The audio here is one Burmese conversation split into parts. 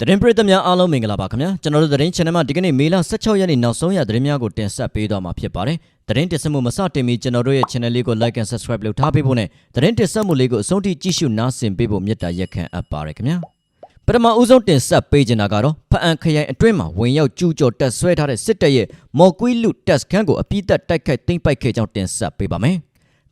သတင်းပရိသတ်များအားလုံးမင်္ဂလာပါခင်ဗျာကျွန်တော်တို့သတင်း channel မှာဒီကနေ့မေလ16ရက်နေ့နောက်ဆုံးရသတင်းများကိုတင်ဆက်ပေးသွားမှာဖြစ်ပါတယ်သတင်းတင်ဆက်မှုမစတင်မီကျွန်တော်တို့ရဲ့ channel လေးကို like and subscribe လုပ်ထားပေးဖို့နဲ့သတင်းတင်ဆက်မှုလေးကိုအဆုံးထိကြည့်ရှုနားဆင်ပေးဖို့မေတ္တာရက်ခံအပ်ပါတယ်ခင်ဗျာပထမဦးဆုံးတင်ဆက်ပေးချင်တာကတော့ဖအံခရိုင်အတွင်းမှာဝင်ရောက်ကျူးကျော်တက်ဆွဲထားတဲ့စစ်တပ်ရဲ့မော်ကွီးလူတက်စခန်းကိုအပြစ်တက်တိုက်ခိုက်သိမ်းပိုက်ခဲ့ကြောင်းတင်ဆက်ပေးပါမယ်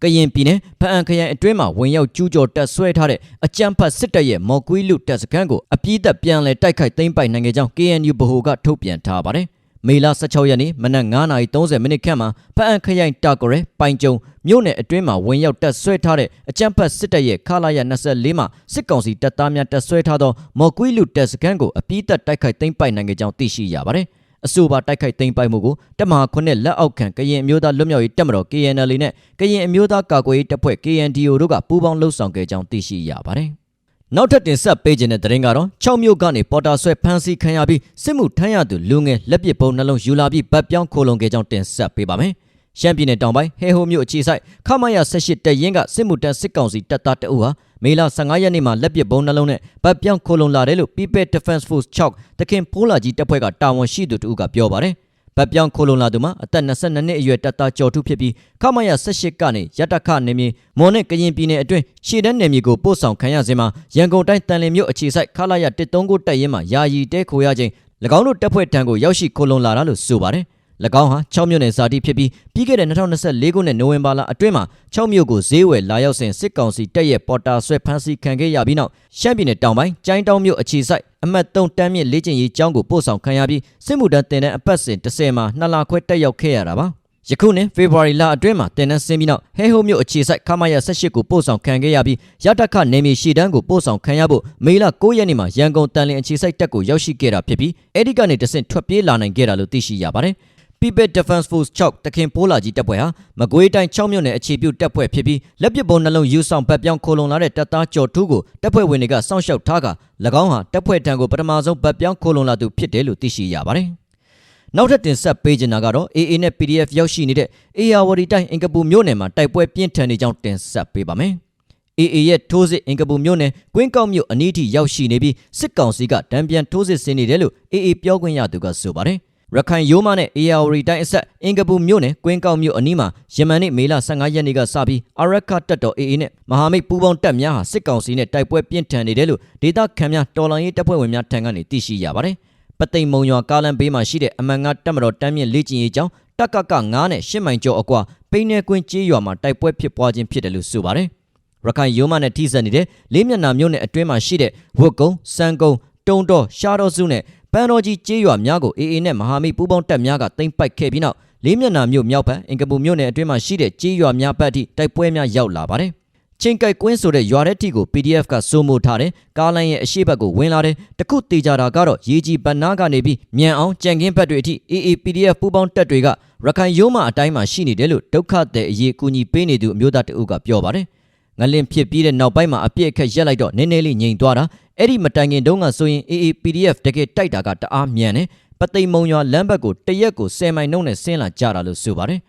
ကရင်ပြည်နယ်ဖအံခရိုင်အတွင်းမှာဝင်ရောက်ကျူးကျော်တက်ဆွဲထားတဲ့အကြမ်းဖက်စစ်တပ်ရဲ့မော်ကွီးလူတက်စခန်းကိုအပြစ်တက်ပြန်လည်တိုက်ခိုက်သိမ်းပိုက်နိုင်ခဲ့ကြောင်း KNU ဗဟိုကထုတ်ပြန်ထားပါတယ်။မေလ16ရက်နေ့မနက်9:30မိနစ်ခန့်မှာဖအံခရိုင်တာကရဲပိုင်ကျုံမြို့နယ်အတွင်းမှာဝင်ရောက်တက်ဆွဲထားတဲ့အကြမ်းဖက်စစ်တပ်ရဲ့ခလာရ24မှာစစ်ကောင်စီတပ်သားများတက်ဆွဲထားသောမော်ကွီးလူတက်စခန်းကိုအပြစ်တက်တိုက်ခိုက်သိမ်းပိုက်နိုင်ခဲ့ကြောင်းသိရှိရပါတယ်။ အဆိုပါတိုက်ခိုက်သိမ်းပိုက်မှုကိုတပ်မဟာခုနှစ်လက်အောက်ခံကရင်အမျိုးသားလွတ်မြောက်ရေးတပ်မတော် KNL နဲ့ကရင်အမျိုးသားကာကွယ်ရေးတပ်ဖွဲ့ KNDO တို့ကပူးပေါင်းလှုပ်ဆောင်ခဲ့ကြောင်းသိရှိရပါတယ်။နောက်ထပ်တင်ဆက်ပေးခြင်းတဲ့သတင်းကတော့6မြို့ကနေပေါ်တာဆွဲဖမ်းဆီးခံရပြီးစစ်မှုထမ်းရသူလူငယ်လက်ပစ်ပုံနှလုံးယူလာပြီးဗတ်ပြောင်းခိုလုံခဲ့ကြောင်းတင်ဆက်ပေးပါမယ်။ ရှမ်းပြည်နယ်တောင်ပိုင်းဟဲဟိုမြို့အခြေဆိုင်ခမရ18တပ်ရင်းကစစ်မှုတန်းစစ်ကောင်စီတပ်သားတအုပ်ဟာမေလ15ရက်နေ့မှာလက်ပစ်ဘုံနှလုံးနဲ့ဗတ်ပြောင်းခိုလုံလာတယ်လို့ People Defense Force 6တခင်ဖိုးလာကြီးတပ်ဖွဲ့ကတာဝန်ရှိသူတဦးကပြောပါတယ်။ဗတ်ပြောင်းခိုလုံလာသူမှာအသက်22နှစ်အရွယ်တပ်သားကျော်ထုဖြစ်ပြီးခမရ18ကနေရတခနေမြေမော်နဲ့ကရင်ပြည်နယ်အတွင်းရှေ့တန်းနယ်မြေကိုပို့ဆောင်ခံရစဉ်မှာရန်ကုန်တိုင်းတန်လင်းမြို့အခြေစိုက်ခလာရ139တပ်ရင်းမှာယာယီတဲခိုရခြင်း၎င်းတို့တပ်ဖွဲ့ထံကိုရောက်ရှိခိုလုံလာတာလို့ဆိုပါတယ်။၎ င်းဟာ6မြို့နယ်ဇာတိဖြစ်ပြီးပြီးခဲ့တဲ့2024ခုနှစ်နိုဝင်ဘာလအတွင်းမှာ6မြို့ကိုဈေးဝယ်လာရောက်စဉ်စစ်ကောင်စီတပ်ရဲ့ပေါ်တာဆွဲဖမ်းဆီးခံခဲ့ရပြီးနောက်ရှမ်းပြည်နယ်တောင်ပိုင်းကျိုင်းတောင်မြို့အခြေစိုက်အမှတ်3တမ်းမြင့်လေ့ကျင့်ရေးကျောင်းကိုပို့ဆောင်ခံရပြီးစစ်မှုထမ်းတင်တဲ့အပတ်စဉ်30မှာ2လခွဲတက်ရောက်ခဲ့ရတာပါယခုနှစ်ဖေဖော်ဝါရီလအတွင်းမှာတင်နန်းဆင်းပြီးနောက်ဟဲဟိုမြို့အခြေစိုက်ခမရ18ကိုပို့ဆောင်ခံခဲ့ရပြီးရတခနေမြေရှီတန်းကိုပို့ဆောင်ခံရဖို့မေလ9ရက်နေ့မှာရန်ကုန်တန်လင်းအခြေစိုက်တပ်ကိုရောက်ရှိခဲ့တာဖြစ်ပြီးအဲ့ဒီကနေတဆင့်ထွက်ပြေးလာနိုင်ခဲ့တာလို့သိရှိရပါတယ်။ People Defense Force 6တခင်ပိုးလာကြီးတပ်ဖွဲ့ဟာမကွေးတိုင်း6မြို့နယ်အခြေပြုတပ်ဖွဲ့ဖြစ်ပြီးလက်ပစ်ပုံနှလုံးယူဆောင်ဗတ်ပြောင်းခိုလုံလာတဲ့တပ်သားကျော်ထူးကိုတပ်ဖွဲ့ဝင်တွေကစောင့်ရှောက်ထားက၎င်းဟာတပ်ဖွဲ့ထံကိုပထမဆုံးဗတ်ပြောင်းခိုလုံလာသူဖြစ်တယ်လို့သိရှိရပါတယ်။နောက်ထပ်တင်ဆက်ပေးချင်တာကတော့ AA နဲ့ PDF ရောက်ရှိနေတဲ့ AR တိုင်းအင်ကပူမြို့နယ်မှာတိုက်ပွဲပြင်းထန်နေကြောင်းတင်ဆက်ပေးပါမယ်။ AA ရဲ့ထိုးစစ်အင်ကပူမြို့နယ်ကွင်းကောက်မြို့အနီးထိရောက်ရှိနေပြီးစစ်ကောင်စီကတံပြန်ထိုးစစ်ဆင်နေတယ်လို့ AA ပြောခွင့်ရသူကဆိုပါတယ်။ ရခိုင်ရိုးမနဲ့ ARD တိုင်းအဆက်အင်ကပူမြို့နယ်ကွင်းကောက်မြို့အနီးမှာယမန်နေ့မေလ15ရက်နေ့ကစပြီးအရက်ခတပ်တော် AA နဲ့မဟာမိတ်ပူးပေါင်းတပ်များဟာစစ်ကောင်စီနဲ့တိုက်ပွဲပြင်းထန်နေတယ်လို့ဒေသခံများတော်လှန်ရေးတပ်ဖွဲ့ဝင်များထံကနေသိရှိရပါတယ်။ပသိမ်မုံရွာကားလမ်းဘေးမှာရှိတဲ့အမှန်ငါတပ်မတော်တမ်းမြင့်လေ့ကျင့်ရေးကျောင်းတက်ကက9နဲ့10မိုင်ကျော်အကွာပိန်းနယ်ကွင်းကျေးရွာမှာတိုက်ပွဲဖြစ်ပွားခြင်းဖြစ်တယ်လို့ဆိုပါတယ်။ရခိုင်ရိုးမနဲ့ထိစပ်နေတဲ့လေးမျက်နှာမြို့နယ်အတွင်းမှာရှိတဲ့ဝတ်ကုန်းစံကုန်းတုံတော်ရှားတော်စုနဲ့ ပန်းတော်ကြီးကျေးရွာများကို AA နဲ့မဟာမိတ်ပူးပေါင်းတပ်များကသိမ်းပိုက်ခဲ့ပြီးနောက်လေးမျက်နှာမြို့မြောက်ဘက်အင်ကပူမြို့နယ်အတွင်းမှာရှိတဲ့ကျေးရွာများဘက်အထိတိုက်ပွဲများရောက်လာပါတယ်။ချင်းကြိုက်ကွင်းဆိုတဲ့ရွာတဲ့ထိကို PDF ကစိုးမိုးထားတယ်။ကားလိုင်းရဲ့အရှိတ်ဘက်ကိုဝင်လာတယ်။တခုတေချာတာကတော့ရေကြီးဗနာကနေပြီးမြန်အောင်ကြံကင်းဘက်တွေအထိ AA PDF ပူးပေါင်းတပ်တွေကရခိုင်ရိုးမအတိုင်းမှာရှိနေတယ်လို့ဒုက္ခသည်အရေးကူညီပေးနေသူအမျိုးသားတအုပ်ကပြောပါတယ်။ ငလင်ဖြစ်ပြီးတဲ့နောက်ပိုင်းမှာအပြစ်အခက်ရက်လိုက်တော့နည်းနည်းလေးငြိမ်သွားတာအဲ့ဒီမတိုင်ခင်တုန်းကဆိုရင် AA PDF တကယ်တိုက်တာကတအားမြန်တယ်ပသိမ်မုံရွာလမ်းဘက်ကိုတရက်ကို10မိုင်နှုန်းနဲ့ဆင်းလာကြတာလို့ဆိုပါတယ်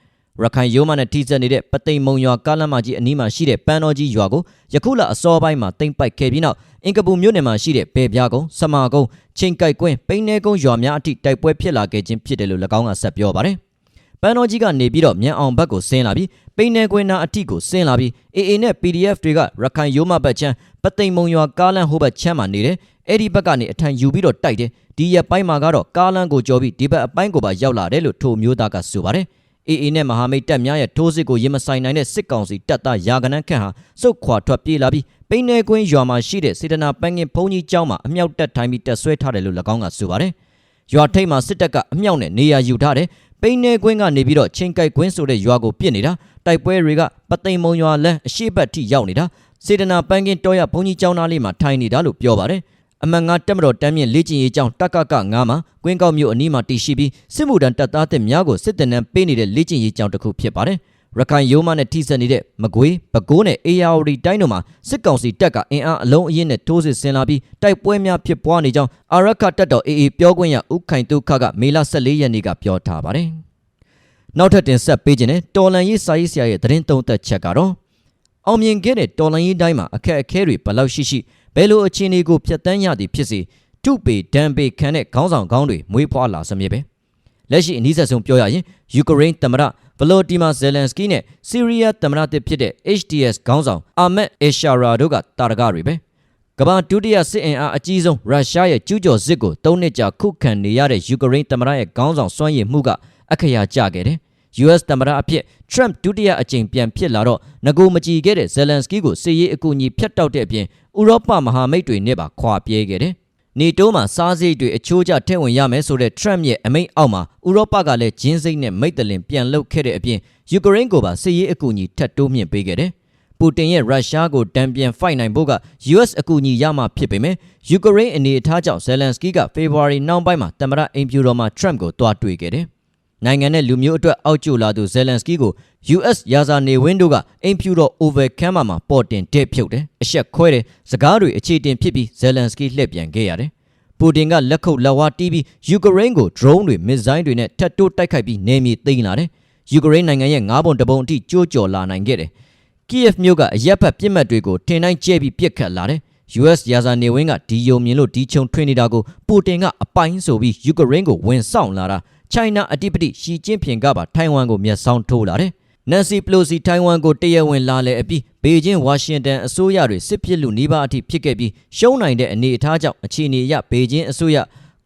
ရခိုင်ရိုးမနဲ့ထိစပ်နေတဲ့ပသိမ်မုံရွာကားလမ်းမကြီးအနီးမှာရှိတဲ့ပန်းတော်ကြီးရွာကိုယခုလအစောပိုင်းမှာတင်ပိုက်ခဲ့ပြီးနောက်အင်ကပူမြို့နယ်မှာရှိတဲ့ဘေပြားကုန်းစမာကုန်းချင်းကြိုက်ကွင်းပိန်းနေကုန်းရွာများအထိတိုက်ပွဲဖြစ်လာခဲ့ခြင်းဖြစ်တယ်လို့၎င်းကဆက်ပြောပါတယ် ပန်းတော်ကြီးကနေပြီးတော့မြန်အောင်ဘက်ကိုဆင်းလာပြီးပိန်းနေကွင်းနာအထိကိုဆင်းလာပြီး AA နဲ့ PDF တွေကရခိုင်ရိုးမဘက်ချမ်းပသိမ်မုံရွာကားလမ်းဟိုဘက်ချမ်းမှာနေတယ်အဲ့ဒီဘက်ကနေအထံယူပြီးတော့တိုက်တယ်ဒီရက်ပိုင်းမှာကတော့ကားလမ်းကိုကြော်ပြီးဒီဘက်အပိုင်းကိုပါရောက်လာတယ်လို့ထိုမျိုးသားကဆိုပါတယ်အေအေနဲ့မဟာမိတ်တပ်များရဲ့ထိုးစစ်ကိုရင်မဆိုင်နိုင်တဲ့စစ်ကောင်စီတပ်သားရာဂနန်းခန့်ဟာစုတ်ခွာထွက်ပြေးလာပြီးပိန်းနေကွင်းရွာမှာရှိတဲ့စေတနာပန်းကင်ဘုံကြီးကျောင်းမှာအမြောက်တက်ထိုင်ပြီးတက်ဆွဲထားတယ်လို့၎င်းကဆိုပါတယ်ရွာထိပ်မှာစစ်တပ်ကအမြောက်နဲ့နေရာယူထားတယ် ပိန်းနေကွင်းကနေပြီးတော့ချင်းကြိုက်ကွင်းဆိုတဲ့ရွာကိုပြစ်နေတာတိုက်ပွဲတွေကပသိမ်မုံရွာလမ်းအရှိတ်ဘက်ထိရောက်နေတာစေတနာပန်းကင်းတောရဘုံကြီးကျောင်းသားလေးမှာထိုင်နေတာလို့ပြောပါတယ်အမှန်ငါတက်မတော်တမ်းမြင့်လေ့ကျင့်ရေးကျောင်းတက်ကက9မှာကွင်းကောက်မြို့အနီးမှာတည်ရှိပြီးစစ်မှုထမ်းတပ်သားတွေများကိုစစ်တပ်နန်းပေးနေတဲ့လေ့ကျင့်ရေးကျောင်းတစ်ခုဖြစ်ပါတယ် ရခိုင်ရိုးမနဲ့ထိစပ်နေတဲ့မကွေးပဲခူးနဲ့အေယာဝတီတိုင်းတို့မှာစစ်ကောင်စီတပ်ကအင်အားအလုံးအင်းနဲ့ထိုးစစ်ဆင်လာပြီးတိုက်ပွဲများဖြစ်ပွားနေကြောင်းအာရခတပ်တော်အေအေပြောခွင့်ရဥခိုင်တုခကမေလ14ရက်နေ့ကပြောထားပါတယ်။နောက်ထပ်တင်ဆက်ပေးခြင်းနဲ့တော်လန်ရေးစာရေးဆရာရဲ့သတင်းသုံးသက်ချက်ကတော့အောင်မြင်ခဲ့တဲ့တော်လန်ရေးတိုင်းမှာအခက်အခဲတွေဘယ်လောက်ရှိရှိဘယ်လိုအခြေအနေကိုဖျက်ဆီးရသည်ဖြစ်စေထုပေဒန်ပေခံတဲ့ခေါင်းဆောင်ကောင်းတွေမွေးဖွားလာစမြဲပဲလက်ရှိအနည်းဆက်ဆုံးပြောရရင်ယူကရိန်းသမ္မတ ဗလိုတီမာဇယ်လန်စကီနဲ့ဆီးရီးယားသမ္မတတစ်ဖြစ်တဲ့ HDS ခေါင်းဆောင်အာမက်အရှာရာတို့ကတာရကတွေပဲကမ္ဘာဒုတိယစစ်အင်အားအကြီးဆုံးရုရှားရဲ့ကျူးကျော်စစ်ကို၃နှစ်ကြာခုခံနေရတဲ့ယူကရိန်းသမ္မတရဲ့ခေါင်းဆောင်စွမ်းရည်မှုကအခရာကျခဲ့တယ် US သမ္မတအဖြစ် Trump ဒုတိယအကြိမ်ပြန်ဖြစ်လာတော့ငကိုမကြည်ခဲ့တဲ့ Zelensky ကိုစစ်ရေးအကူအညီဖြတ်တောက်တဲ့အပြင်ဥရောပမဟာမိတ်တွေနဲ့ပါခွာပြေးခဲ့တယ်။ နေတိုးမှာစားစိတ်တွေအချိုးကျထည့်ဝင်ရမယ်ဆိုတဲ့ Trump ရဲ့အမိန့်အောက်မှာဥရောပကလည်းဂျင်းစိတ်နဲ့မိတ်တလင်ပြန်လုတ်ခဲ့တဲ့အပြင်ယူကရိန်းကိုပါစစ်ရေးအကူအညီထပ်တိုးမြင့်ပေးခဲ့တယ်။ပူတင်ရဲ့ရုရှားကိုတံပြန် fight နိုင်ဖို့က US အကူအညီရမှဖြစ်ပေမဲ့ယူကရိန်းအနေအထားကြောင့် Zelensky က February နောက်ပိုင်းမှာသမ္မတအိမ်ဖြူတော်မှာ Trump ကိုတွားတွေ့ခဲ့တယ်။ နိုင်ငံနဲ့လူမျိုးအတွက်အောက်ကျလာသူဇယ်လန်စကီကို US ရာဇာနေဝင်းတို့ကအင်ဖြူတော် over ခမ်းမှာမှာပေါ်တင်တဲ့ဖြုတ်တယ်အဆက်ခွဲတယ်စကားတွေအခြေတင်ဖြစ်ပြီးဇယ်လန်စကီလှည့်ပြန်ခဲ့ရတယ်ပူတင်ကလက်ခုပ်လက်ဝါးတီးပြီးယူကရိန်းကို drone တွေမစ်ဇိုင်းတွေနဲ့ထပ်တိုးတိုက်ခိုက်ပြီးနေမြေသိမ်းလာတယ်ယူကရိန်းနိုင်ငံရဲ့ငါးပုံတပုံအထိကြိုးကြော်လာနိုင်ခဲ့တယ်ကီယက်မြို့ကအရက်ဖက်ပြစ်မှတ်တွေကိုထင်တိုင်းကျဲပြီးပြစ်ခတ်လာတယ် US ရာဇာနေဝင်းကဒီယုံမြင်လို့ဒီချုံထွင်းနေတာကိုပူတင်ကအပိုင်းဆိုပြီးယူကရိန်းကိုဝင်ဆောင်လာတာ China အတိပတိရှီကျင်းဖျင်ကပါထိုင်ဝမ်ကိုမျက်စောင်းထိုးလာတယ်။နန်စီပလိုစီထိုင်ဝမ်ကိုတရဝင်လာလေအပြီးဘေကျင်းဝါရှင်တန်အစိုးရတွေစစ်ပစ်လူနီးပါးအထိဖြစ်ခဲ့ပြီးရှုံးနိုင်တဲ့အနေအထားကြောင့်အခြေအနေအရဘေကျင်းအစိုးရ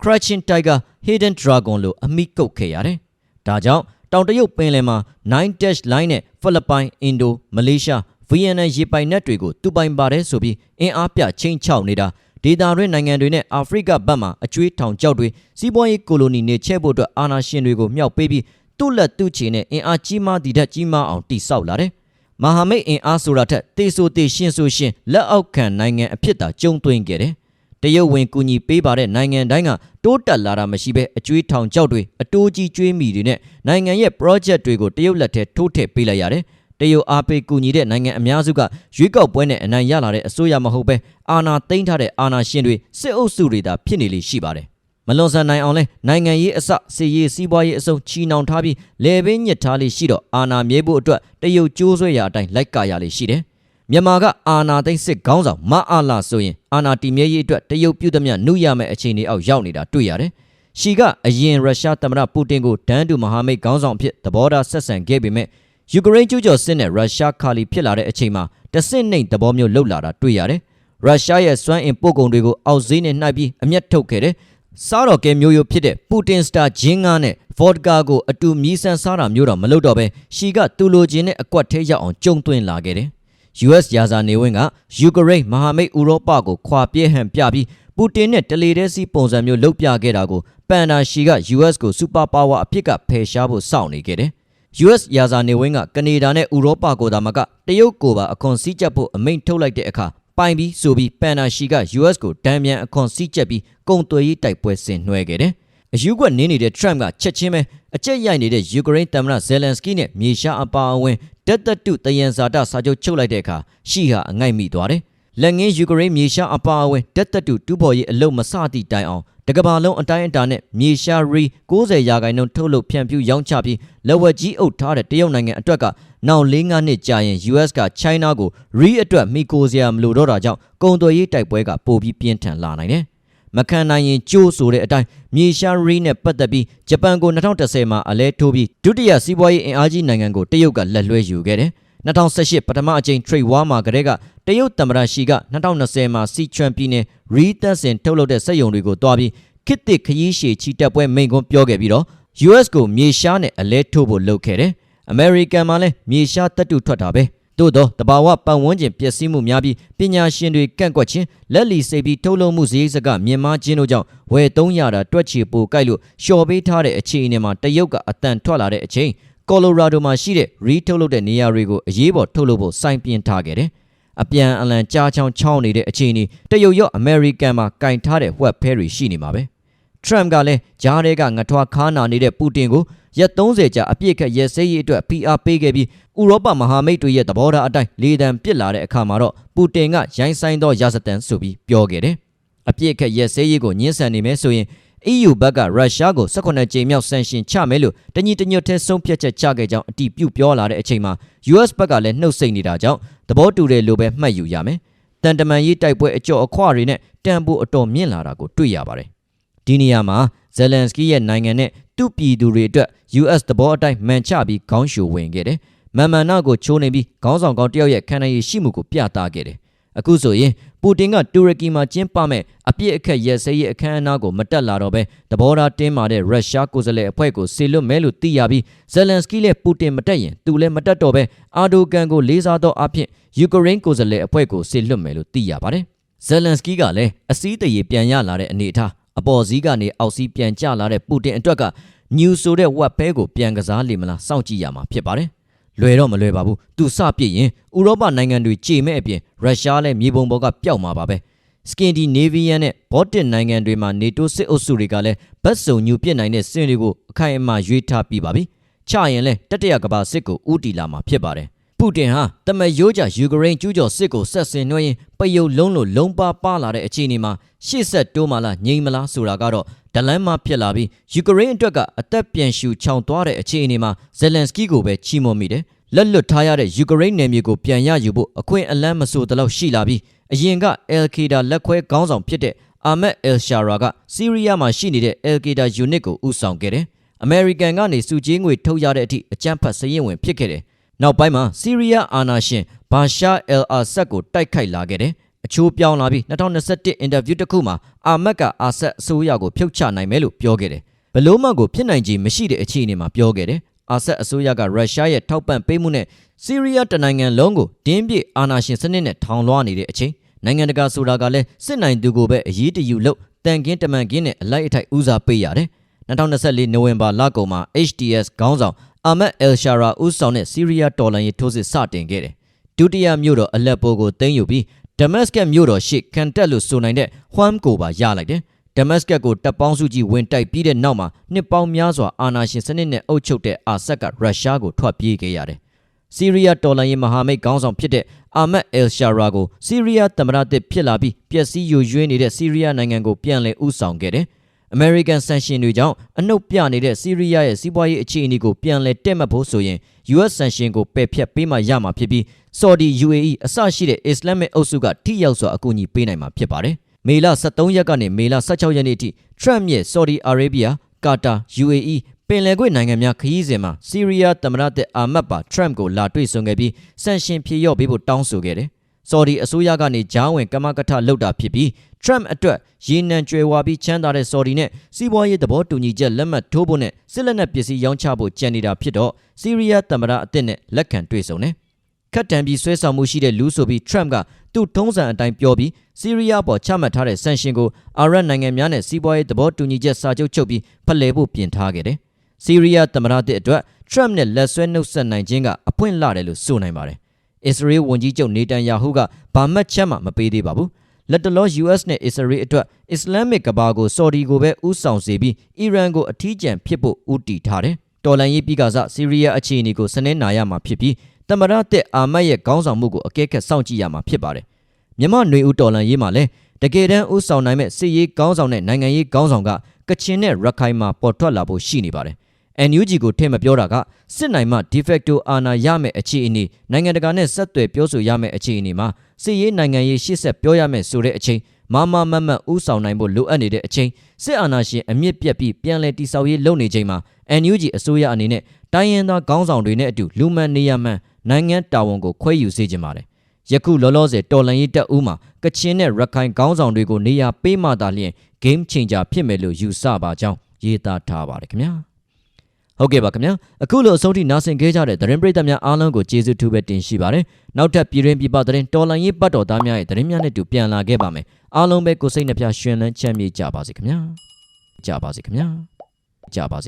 Crouching Tiger Hidden Dragon လို့အမိကုတ်ခဲ့ရတယ်။ဒါကြောင့်တောင်တရုတ်ပင်လယ်မှာ9 dash line နဲ့ဖိလစ်ပိုင်အင်ဒိုမလေးရှားဗီယက်နမ်ရေပိုင်နက်တွေကိုတူပိုင်ပါတယ်ဆိုပြီးအင်အားပြချင်းချောက်နေတာ ဒေတာရင်းနိုင်ငံတွေနဲ့အာဖရိကဘက်မှာအကျွေးထောင်ကြောက်တွေစီးပွားရေးကိုလိုနီနေချဲ့ဖို့အတွက်အာဏာရှင်တွေကိုမြှောက်ပေးပြီးသူ့လက်သူ့ချေနဲ့အင်အားကြီးမားတည်တဲ့ကြီးမားအောင်တိဆောက်လာတယ်။မဟာမိတ်အင်အားဆိုတာထက်တေဆိုတေရှင်းဆိုရှင်းလက်အောက်ခံနိုင်ငံအဖြစ်သာကျုံသွင်းခဲ့တယ်။တရုတ်ဝင်ကူညီပေးပါတဲ့နိုင်ငံတိုင်းကတိုးတက်လာတာမရှိဘဲအကျွေးထောင်ကြောက်တွေအတိုးကြီးကျွေးမိတွေနဲ့နိုင်ငံရဲ့ project တွေကိုတရုတ်လက်ထဲထိုးထည့်ပေးလိုက်ရတယ်။ တရုတ်အားပေးကူညီတဲ့နိုင်ငံအများစုကရွေးကောက်ပွဲနဲ့အနိုင်ရလာတဲ့အစိုးရမဟုတ်ပဲအာဏာသိမ်းထားတဲ့အာဏာရှင်တွေစစ်အုပ်စုတွေသာဖြစ်နေလေရှိပါတယ်။မလွန်ဆန်နိုင်အောင်လဲနိုင်ငံရေးအစစီရေးစီးပွားရေးအစုံချီနှောင်ထားပြီးလေပင်းညစ်ထားလေးရှိတော့အာဏာမြေဖို့အတွက်တရုတ်ကြိုးဆွဲရာအတိုင်းလိုက်ကရလေးရှိတယ်။မြန်မာကအာဏာသိမ်းစစ်ခေါင်းဆောင်မအားလာဆိုရင်အာဏာတည်မြဲရေးအတွက်တရုတ်ပြုသမျှနှုတ်ရမယ့်အခြေအနေအောက်ရောက်နေတာတွေ့ရတယ်။ရှီကအရင်ရုရှားသမ္မတပူတင်ကိုဒန်းတူမဟာမိတ်ခေါင်းဆောင်အဖြစ်သဘောထားဆက်ဆံခဲ့ပေမဲ့ ယူကရိန်းကျူးကျော်စစ်နဲ့ရုရှားခါလီဖြစ်လာတဲ့အချိန်မှာတဆင့်နှိမ်သဘောမျိုးလှုပ်လာတာတွေ့ရတယ်။ရုရှားရဲ့စွမ်းအင်ပို့ကုန်တွေကိုအောက်ဈေးနဲ့နှိုက်ပြီးအမျက်ထုတ်ခဲ့တယ်။စားတော်ကဲမျိုးရိုးဖြစ်တဲ့ပူတင်စတာဂျင်းငါးနဲ့ဗော်ဒကာကိုအတူမြည်ဆန်းစားတာမျိုးတော့မလုပ်တော့ပဲရှီကတူလိုချင်တဲ့အကွက်ထဲရောက်အောင်ကြုံသွင်းလာခဲ့တယ်။ US ရာဇာနေဝင်းကယူကရိန်းမဟာမိတ်ဥရောပကိုခွာပြဲဟန်ပြပြီးပူတင်နဲ့တလေတဲ့စီပုံစံမျိုးလှုပ်ပြခဲ့တာကိုပန်နာရှီက US ကိုစူပါပါဝါအဖြစ်ကဖယ်ရှားဖို့စောင့်နေခဲ့တယ်။ US ရာဇာနေဝင်းကကနေဒါနဲ့ဥရောပကိုသာမကတရုတ်ကိုပါအခွန်စည်းကြပ်ဖို့အမိန့်ထုတ်လိုက်တဲ့အခါပိုင်ပြီးဆိုပြီးပန်နာရှီက US ကိုတံမြန်အခွန်စည်းကြပ်ပြီးကုန်သွယ်ရေးတိုက်ပွဲဆင်နွှဲခဲ့တယ်။အယူကွက်နင်းနေတဲ့ Trump ကချက်ချင်းပဲအကြက်ရိုက်နေတဲ့ယူကရိန်းသမ္မတဇယ်လန်စကီနဲ့မြေရှားအပါအဝင်တက်တက်တုတယန်ဇာတစာချုပ်ချုပ်လိုက်တဲ့အခါရှီဟာအငိုက်မိသွားတယ်။လက်ငင်းယူကရိန်းမြေရှားအပါအဝင်တက်တက်တုတူးဖော်ရေးအလုံးမစသည့်တိုင်အောင် တကဘာလုံးအတိုင်းအတာနဲ့မြေရှားရီ90ရာခိုင်နှုန်းထုတ်လုပ်ဖြန့်ဖြူးရောင်းချပြီးလက်ဝက်ကြီးအုပ်ထားတဲ့တရုတ်နိုင်ငံအတွက်ကနောက်၄၅နှစ်ကြာရင် US က China ကိုရီအတွက်မိကိုစရာမလိုတော့တာကြောင့်ကုန်သွယ်ရေးတိုက်ပွဲကပိုပြီးပြင်းထန်လာနိုင်တယ်။မခံနိုင်ရင်ကြိုးဆိုတဲ့အတိုင်းမြေရှားရီနဲ့ပတ်သက်ပြီးဂျပန်ကို2010မှာအလဲထိုးပြီးဒုတိယစီးပွားရေးအင်အားကြီးနိုင်ငံကိုတရုတ်ကလက်လွှဲယူခဲ့တယ်။ 2018ပထမအကြိမ် trade war မှာကတည်းကတရုတ်သမ္မတရှီက2020မှာစီချွမ်ပြည်နယ်ရီသက်စင်ထုတ်လုပ်တဲ့စက်ရုံတွေကိုတွားပြီးခစ်တစ်ခရီးရှည်ချီတက်ပွဲမိန့်ခွန်းပြောခဲ့ပြီးတော့ US ကိုမြေရှားနဲ့အလဲထိုးဖို့လုပ်ခဲ့တယ်။ American မှာလည်းမြေရှားတက်တူထွက်တာပဲ။သို့တော့တဘာဝပတ်ဝန်းကျင်ပျက်စီးမှုများပြီးပညာရှင်တွေကန့်ကွက်ခြင်းလက်လီစိတ်ပြီးထုတ်လုပ်မှုစည်းစကမြင်မာခြင်းတို့ကြောင့်ဝယ်သုံးရတာတွက်ချီပိုကိုက်လို့လျှော်ပေးထားတဲ့အခြေအနေမှာတရုတ်ကအတန်ထွက်လာတဲ့အချိန် ကော်လိုရာဒိုမှာရှိတဲ့ရီထုတ်လုပ်တဲ့နေရာတွေကိုအရေးပေါ်ထုတ်လုပ်ဖို့စိုင်းပြင်းထားခဲ့တယ်။အပြန်အလှန်ကြားချောင်းချောင်းနေတဲ့အခြေအနေတရုတ်ရော့အမေရိကန်မှာကင်ထားတဲ့ဝက်ဖဲတွေရှိနေမှာပဲ။ Trump ကလည်းဂျားတွေကငထွားခါနာနေတဲ့ပူတင်ကိုရက်30ကြာအပြစ်ခတ်ရဲစဲရေးအတွက် PR ပေးခဲ့ပြီးဥရောပမဟာမိတ်တွေရဲ့သဘောထားအတိုင်းလေတံပစ်လာတဲ့အခါမှာတော့ပူတင်ကရိုင်းဆိုင်သောရာဇသံဆိုပြီးပြောခဲ့တယ်။အပြစ်ခတ်ရဲစဲရေးကိုညှင်းဆန်နေမယ်ဆိုရင် EU ဘက်ကရုရှားကို18ကြိမ်မြောက်ဆန်ရှင်ချမယ်လို့တညီတညွတ်ထဲဆုံးဖြတ်ချက်ချခဲ့ကြောင်းအတည်ပြုပြောလာတဲ့အချိန်မှာ US ဘက်ကလည်းနှုတ်ဆက်နေတာကြောင့်သဘောတူတယ်လို့ပဲမှတ်ယူရမယ်။တန်တမန်ရေးတိုက်ပွဲအကြော့အခွတွေနဲ့တန်ဖိုးအတော်မြင့်လာတာကိုတွေ့ရပါတယ်ဒီနေရာမှာဇယ်လန်စကီရဲ့နိုင်ငံနဲ့သူ့ပြည်သူတွေအတွက် US သဘောအတိုင်းမှန်ချပြီးခေါင်းရှုဝင်ခဲ့တယ်မန်မန်နာကိုချိုးနေပြီးခေါင်းဆောင်ကောင်းတယောက်ရဲ့ခံနိုင်ရရှိမှုကိုပြသခဲ့တယ် အခုဆိုရင်ပူတင်ကတူရကီမှာကျင်းပမဲ့အပြစ်အခက်ရက်စဲရဲ့အခမ်းအနားကိုမတက်လာတော့ဘဲသဘောထားတင်းမာတဲ့ရုရှားကိုယ်စားလှယ်အဖွဲ့ကိုဆေလွတ်မဲလို့သိရပြီးဇယ်လန်စကီလည်းပူတင်မတက်ရင်သူလည်းမတက်တော့ဘဲအာဒိုကန်ကိုလေးစားသောအဖြစ်ယူကရိန်းကိုယ်စားလှယ်အဖွဲ့ကိုဆေလွတ်မဲလို့သိရပါတယ်ဇယ်လန်စကီကလည်းအစည်းတရေပြန်ရလာတဲ့အနေအထားအပေါ်စည်းကနေအောက်စည်းပြန်ကျလာတဲ့ပူတင်အတွက်ကညူဆိုတဲ့ဝက်ဘဲကိုပြန်ကစားလိမ့်မလားစောင့်ကြည့်ရမှာဖြစ်ပါတယ် လွယ်တော့မလွယ်ပါဘူးသူစပြစ်ရင်ဥရောပနိုင်ငံတွေကြေမဲ့အပြင်ရုရှားလည်းမြေပုံပေါ်ကပျောက်မှာပါပဲစကင်ဒီနေဗီယန်နဲ့ဘော့တစ်နိုင်ငံတွေမှာနေတိုးစစ်အုပ်စုတွေကလည်းဗတ်စုံညူပစ်နိုင်တဲ့စင်တွေကိုအခိုင်အမာရွေးထားပြီးပါပြီချရင်လည်းတတရကဘာစစ်ကိုဥတီလာမှာဖြစ်ပါတယ် ပူတင်ဟာတမယိုးကြယူကရိန်းကျူးကျော်စစ်ကိုဆက်ဆင်နှွှဲရင်ပယုတ်လုံးလို့လုံးပါပါလာတဲ့အခြေအနေမှာရှေ့ဆက်တိုးမလားငြိမ်မလားဆိုတာကတော့ဒလန်မဖြစ်လာပြီးယူကရိန်းအတွက်ကအသက်ပြန်ရှူချောင်သွားတဲ့အခြေအနေမှာဇယ်လန်စကီကိုပဲချီးမွမ်းမိတယ်လက်လွတ်ထားရတဲ့ယူကရိန်းနယ်မြေကိုပြန်ရယူဖို့အခွင့်အလမ်းမဆိုသလောက်ရှိလာပြီးအရင်ကအယ်ကေဒါလက်ခွဲခေါင်းဆောင်ဖြစ်တဲ့အာမက်အယ်ရှာရာကစီးရီးယားမှာရှိနေတဲ့အယ်ကေဒါယူနစ်ကိုဦးဆောင်ခဲ့တယ်။အမေရိကန်ကနေစုကြီးငွေထုတ်ရတဲ့အထိအကြမ်းဖက်စရင်ဝင်ဖြစ်ခဲ့တယ်။ နောက်ပိုင်းမှာစီးရီးယားအာနာရှင်ဘာရှာအယ်အာဆတ်ကိုတိုက်ခိုက်လာခဲ့တယ်။အချိုးပြောင်းလာပြီး2021အင်တာဗျူးတစ်ခုမှာအာမက်ကအာဆတ်အစိုးရကိုဖြုတ်ချနိုင်မယ်လို့ပြောခဲ့တယ်။ဘလို့မှကိုဖြစ်နိုင်ခြေမရှိတဲ့အခြေအနေမှာပြောခဲ့တယ်။အာဆတ်အစိုးရကရုရှားရဲ့ထောက်ပံ့ပေးမှုနဲ့စီးရီးယားတနိုင်ငံလုံးကိုတင်းပြည့်အာဏာရှင်စနစ်နဲ့ထောင်လွှားနေတဲ့အချိန်နိုင်ငံတကာဆိုတာကလည်းစစ်နိုင်သူကိုပဲအရေးတယူလို့တန်ကင်းတမန်ကင်းနဲ့အလိုက်အထိုက်ဦးစားပေးရတယ်2024နိုဝင်ဘာလကုန်မှာ HTS ခေါင်းဆောင် အာမက်အယ်ရှာရာဦးဆောင်တဲ့စီးရီးယားတော်လှန်ရေးထိုးစစ်စတင်ခဲ့တယ်ဒုတိယမြို့တော်အလက်ပိုကိုသိမ်းယူပြီးဒမတ်စကတ်မြို့တော်ရှိကန်တက်လို့ဆိုနိုင်တဲ့ဟွမ်ကိုပါရလိုက်တယ်ဒမတ်စကတ်ကိုတပ်ပေါင်းစုကြီးဝင်တိုက်ပြီးတဲ့နောက်မှာနှစ်ပေါင်းများစွာအာဏာရှင်စနစ်နဲ့အုပ်ချုပ်တဲ့အာဆက်ကရုရှားကိုထွက်ပြေးခဲ့ရတယ်။စီးရီးယားတော်လှန်ရေးမဟာမိတ်ခေါင်းဆောင်ဖြစ်တဲ့အာမက်အယ်ရှာရာကိုစီးရီးယားသမ္မတတစ်ဖြစ်လာပြီးပျက်စီးယိုယွင်းနေတဲ့စီးရီးယားနိုင်ငံကိုပြန်လည်ဦးဆောင်ခဲ့တယ်။ American sanction တွေကြောင့်အနှုတ်ပြနေတဲ့စီးရီးယားရဲ့စီးပွားရေးအခြေအနေကိုပြန်လည်တက်မှတ်ဖို့ဆိုရင် US sanction ကိုပယ်ဖျက်ပေးမှရမှာဖြစ်ပြီး Saudi UAE အစရှိတဲ့ Islamic အုပ်စုကထိရောက်စွာအကူအညီပေးနိုင်မှာဖြစ်ပါတယ်။မေလ23ရက်ကနေမေလ16ရက်နေ့အထိ Trump ရဲ့ Saudi Arabia, Qatar, UAE ပင်လယ်ကွေ့နိုင်ငံများခရီးစဉ်မှာစီးရီးယားသမ္မတတဲ့အာမတ်ပါ Trump ကိုလာတွေ့ဆုံခဲ့ပြီးဆန့်ရှင်ဖြေလျော့ပေးဖို့တောင်းဆိုခဲ့တယ်။ Saudi အစိုးရကနေဂျားဝင်ကမကထလုပ်တာဖြစ်ပြီး Trump အတွက်ရေနံကြွယ်ဝပြီးချမ်းသာတဲ့ Saudi နဲ့စီးပွားရေးသဘောတူညီချက်လက်မှတ်ထိုးဖို့နဲ့စစ်လက်နက်ပစ္စည်းရောင်းချဖို့ကြံနေတာဖြစ်တော့စီးရီးယားသမ္မတအသစ်နဲ့လက်ခံတွေ့ဆုံတယ်။ခတ်တံပြီးဆွဲဆောင်မှုရှိတဲ့လူဆိုပြီး Trump ကသူ့ထုံးစံအတိုင်းပြောပြီးစီးရီးယားပေါ်ချမှတ်ထားတဲ့ဆန်ရှင်ကိုအာရပ်နိုင်ငံများနဲ့စီးပွားရေးသဘောတူညီချက်စာချုပ်ချုပ်ပြီးဖလှယ်ဖို့ပြင်ထားခဲ့တယ်။စီးရီးယားသမ္မတတစ်အတွက် Trump နဲ့လက်ဆွဲနှုတ်ဆက်နိုင်ခြင်းကအပွင့်လာတယ်လို့ဆိုနိုင်ပါတယ်။ အစ္စရေးဝန်ကြီးချုပ်နေတန်ယာဟုကဘာမှတ်ချက်မှမပေးသေးပါဘူး။လက်တလော US နဲ့ Israel အတွက် Islamic ကဘာကို Saudi ကိုပဲဥဆောင်စေပြီး Iran ကိုအထီးကျန်ဖြစ်ဖို့ဥတီထားတယ်။တော်လန်ရေးပြည်ကစားစီးရီးယားအခြေအနေကိုစနစ်နာရမှာဖြစ်ပြီးတမရတဲ့အာမတ်ရဲ့ခေါင်းဆောင်မှုကိုအကဲခတ်စောင့်ကြည့်ရမှာဖြစ်ပါတယ်။မြမနွေဦးတော်လန်ရေးမှာလည်းတကယ်တမ်းဥဆောင်နိုင်မဲ့စစ်ရေးခေါင်းဆောင်နဲ့နိုင်ငံရေးခေါင်းဆောင်ကကချင်နဲ့ရခိုင်မှာပေါ်ထွက်လာဖို့ရှိနေပါတယ်။ NUG ကိုထည့်မပြောတာကစစ်နိုင်မှ de facto အာဏာရမယ့်အခြေအနေနိုင်ငံတကာနဲ့ဆက်သွယ်ပြောဆိုရမယ့်အခြေအနေမှာစစ်ရေးနိုင်ငံရေးရှေ့ဆက်ပြောရမယ့်ဆိုတဲ့အချိန်မမမမဥဆောင်နိုင်ဖို့လိုအပ်နေတဲ့အချိန်စစ်အာဏာရှင်အမြင့်ပြက်ပြီးပြန်လည်တိဆောက်ရေးလုပ်နေချိန်မှာ NUG အစိုးရအနေနဲ့တိုင်းရင်းသားခေါင်းဆောင်တွေနဲ့အတူလူမှန်နေရမှန်နိုင်ငံတာဝန်ကိုခွဲယူစေချင်ပါတယ်။ယခုလောလောဆယ်တော်လန်ရေးတပ်ဦးမှာကချင်နဲ့ရခိုင်ခေါင်းဆောင်တွေကိုနေရာပေးမှသာလျှင် game changer ဖြစ်မယ်လို့ယူဆပါကြောင်းရေးသားထားပါတယ်ခင်ဗျာ။ ဟုတ်ကဲ့ပါခင်ဗျာအခုလိုအဆုံးထိနားဆင်ခဲ့ကြတဲ့သတင်းပရိသတ်များအားလုံးကိုကျေးဇူးထူးပဲတင်ရှိပါတယ်နောက်ထပ်ပြည်တွင်းပြည်ပသတင်းတော်လန်ရေးပတ်တော်သားများရဲ့သတင်းများနဲ့တူပြန်လာခဲ့ပါမယ်အားလုံးပဲကိုစိတ်နှပြရှင်လန်းချမ်းမြေ့ကြပါစေခင်ဗျာကြပါစေခင်ဗျာကြပါစေ